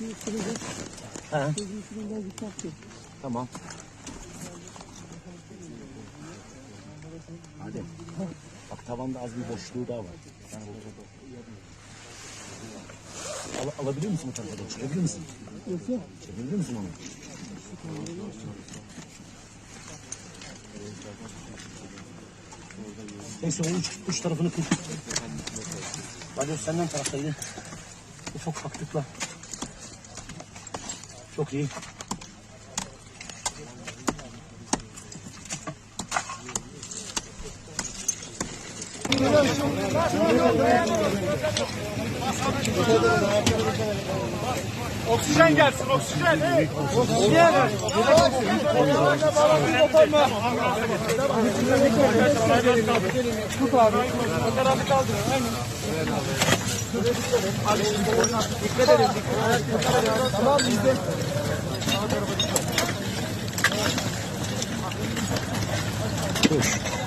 He. Tamam. Hadi. Bak tavanda az bir boşluğu daha var. Yani Al, alabiliyor musun bu tarafa da? Çekebilir misin? Çekebilir misin onu? Neyse o uç, uç tarafını kır. Hadi senden taraftaydı. Ufak ufak tıkla. Çok iyi. Oksijen gelsin, oksijen. Oksijen. Tut abi. O tarafı kaldır. Aynen. Dikkat edin. Tamam bizde. Dur.